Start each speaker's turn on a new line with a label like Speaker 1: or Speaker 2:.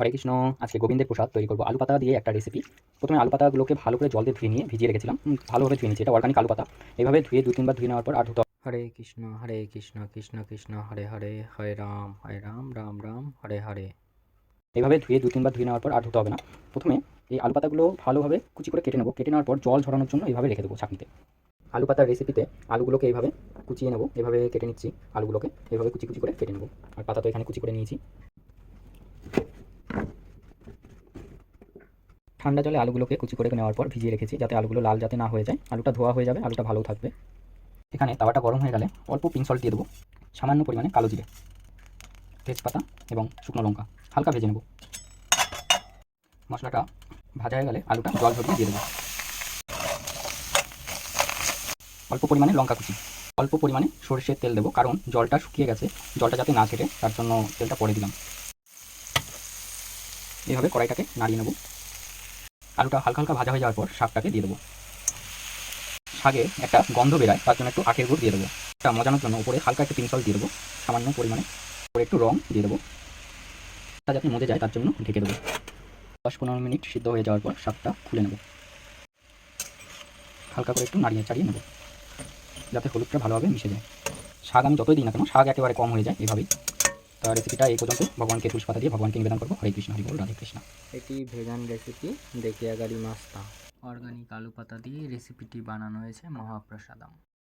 Speaker 1: হরে কৃষ্ণ আজকে গোবিন্দের প্রসাদ তৈরি করবো আলু পাতা দিয়ে একটা রেসিপি প্রথমে আলু পাতাগুলোকে ভালো করে জল দিয়ে ধুয়ে নিয়ে ভিজিয়ে রেখেছিলাম ভালোভাবে ধুয়ে নিয়েছি এটা অর্গানিক আলু পাতা এভাবে ধুয়ে দু তিনবার ধুয়ে নেওয়ার পর আর ধুতে
Speaker 2: হরে কৃষ্ণ হরে কৃষ্ণ কৃষ্ণ কৃষ্ণ হরে হরে হরে রাম হরে রাম রাম রাম হরে হরে
Speaker 1: এভাবে ধুয়ে দু তিনবার ধুয়ে নেওয়ার পর আর ধুতে হবে না প্রথমে এই আলু পাতাগুলো ভালোভাবে কুচি করে কেটে নেবো কেটে নেওয়ার পর জল ঝরানোর জন্য এইভাবে রেখে দেবো ছাঁকনিতে আলু পাতার রেসিপিতে আলুগুলোকে এইভাবে কুচিয়ে নেবো এভাবে কেটে নিচ্ছি আলুগুলোকে এভাবে কুচি কুচি করে কেটে নেবো আর পাতা তো এখানে কুচি করে নিয়েছি ঠান্ডা জলে আলুগুলোকে কুচি করে নেওয়ার পর ভিজিয়ে রেখেছি যাতে আলুগুলো লাল যাতে না হয়ে যায় আলুটা ধোয়া হয়ে যাবে আলুটা ভালো থাকবে এখানে তাওয়াটা গরম হয়ে গেলে অল্প পিঙ্ক সল্ট দিয়ে দেবো সামান্য পরিমাণে কালো জিরে তেজপাতা এবং শুকনো লঙ্কা হালকা ভেজে নেব মশলাটা ভাজা হয়ে গেলে আলুটা জল ঝরিয়ে দিয়ে দেবো অল্প পরিমাণে লঙ্কা কুচি অল্প পরিমাণে সরষের তেল দেবো কারণ জলটা শুকিয়ে গেছে জলটা যাতে না ছেটে তার জন্য তেলটা পরে দিলাম এভাবে কড়াইটাকে নাড়িয়ে নেবো আলুটা হালকা হালকা ভাজা হয়ে যাওয়ার পর শাকটাকে দিয়ে দেবো শাকে একটা গন্ধ বেরায় তার জন্য একটু আখের গুড় দিয়ে দেবো একটা মজানোর জন্য উপরে হালকা একটু পিনসল দিয়ে দেবো সামান্য পরিমাণে উপরে একটু রং দিয়ে দেবো তা যাতে মজে যায় তার জন্য ঢেকে দেবো দশ পনেরো মিনিট সিদ্ধ হয়ে যাওয়ার পর শাকটা খুলে নেব হালকা করে একটু নাড়িয়ে চাড়িয়ে নেব যাতে হলুদটা ভালোভাবে মিশে যায় শাক আমি যতই দিই না কেন শাক একেবারে কম হয়ে যায় এভাবেই তার রেসিপিটা এই পর্যন্ত ভগবানকে তুলসী পাতা দিয়ে ভগবানকে নিবেদন করবো হরে কৃষ্ণ হরি বল রাধে কৃষ্ণ
Speaker 2: এটি ভেগান রেসিপি দেখিয়া গাড়ি মাস্তা অর্গানিক আলু পাতা দিয়ে রেসিপিটি বানানো হয়েছে মহাপ্রসাদম